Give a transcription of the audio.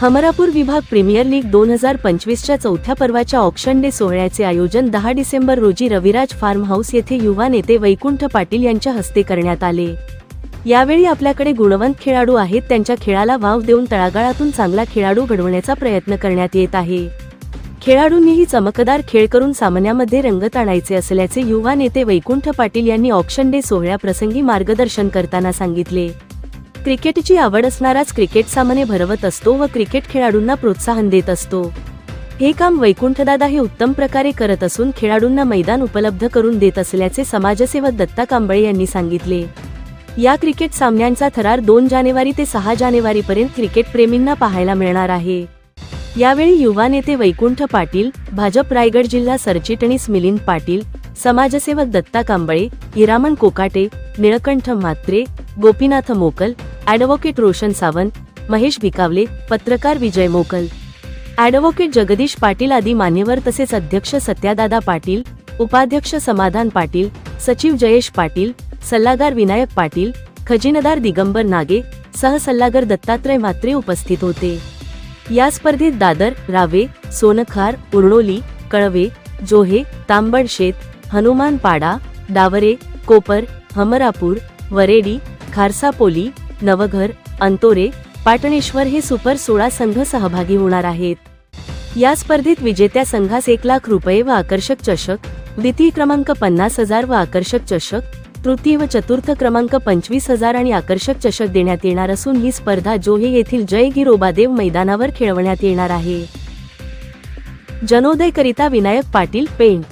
हमरापूर विभाग premier league दोन हजार पंचवीसच्या चौथ्या पर्वाच्या ऑक्शन डे सोहळ्याचे आयोजन दहा डिसेंबर रोजी रविराज फार्म हाऊस येथे युवा नेते वैकुंठ पाटील यांच्या हस्ते करण्यात आले. यावेळी आपल्याकडे गुणवंत खेळाडू आहेत त्यांच्या खेळाला वाव देऊन तळागाळातून चांगला खेळाडू घडवण्याचा प्रयत्न करण्यात येत आहे. खेळाडूंनीही चमकदार खेळ करून सामन्यामध्ये रंगत आणायचे असल्याचे युवा नेते वैकुंठ पाटील यांनी ऑक्शन डे सोहळ्याप्रसंगी मार्गदर्शन करताना सांगितले. क्रिकेटची आवड असणाराच क्रिकेट सामने भरवत असतो व क्रिकेट खेळाडूंना प्रोत्साहन देत असतो. हे काम वैकुंठदादा हे उत्तम प्रकारे करत असून खेळाडूंना मैदान उपलब्ध करून देत असल्याचे समाजसेवक दत्ता कांबळे यांनी सांगितले. या क्रिकेट सामन्यांचा थरार दोन जानेवारी ते सहा जानेवारीपर्यंत क्रिकेट प्रेमींना पाहायला मिळणार आहे. यावेळी युवा नेते वैकुंठ पाटील भाजप रायगड जिल्हा सरचिटणीस मिलिंद पाटील समाजसेवक दत्ता कांबळे हिरामण कोकाटे निळकंठ म्हात्रे गोपीनाथ मोकल ॲडव्होकेट रोशन सावंत महेश भिकावले पत्रकार विजय मोकल. ॲडव्होकेट जगदीश पाटील आदी मान्यवर तसेच अध्यक्ष सत्यादादा पाटील उपाध्यक्ष समाधान पाटील सचिव जयेश पाटील सल्लागार विनायक पाटील खजिनदार दिगंबर नागे सहसल्लागार दत्तात्रय म्हात्रे उपस्थित होते. या स्पर्धेत दादर रावे सोनखार उर्णोली कळवे जोहे तांबडशेत हनुमानपाडा डावरे कोपर हमरापूर वरेडी खारसापोली नवघर अंतोरे पाटणेश्वर हे सुपर सोळा संघ सहभागी होणार आहेत. या स्पर्धेत विजेत्या संघास एक लाख रुपये व आकर्षक चषक द्वितीय क्रमांक पन्नास हजार व आकर्षक चषक तृतीय व चतुर्थ क्रमांक पंचवीस हजार आणि आकर्षक चषक देण्यात येणार असून ही स्पर्धा जोहे येथील जय गिरोबादेव मैदानावर खेळवण्यात येणार आहे. जनोदयकरिता विनायक पाटील पेंट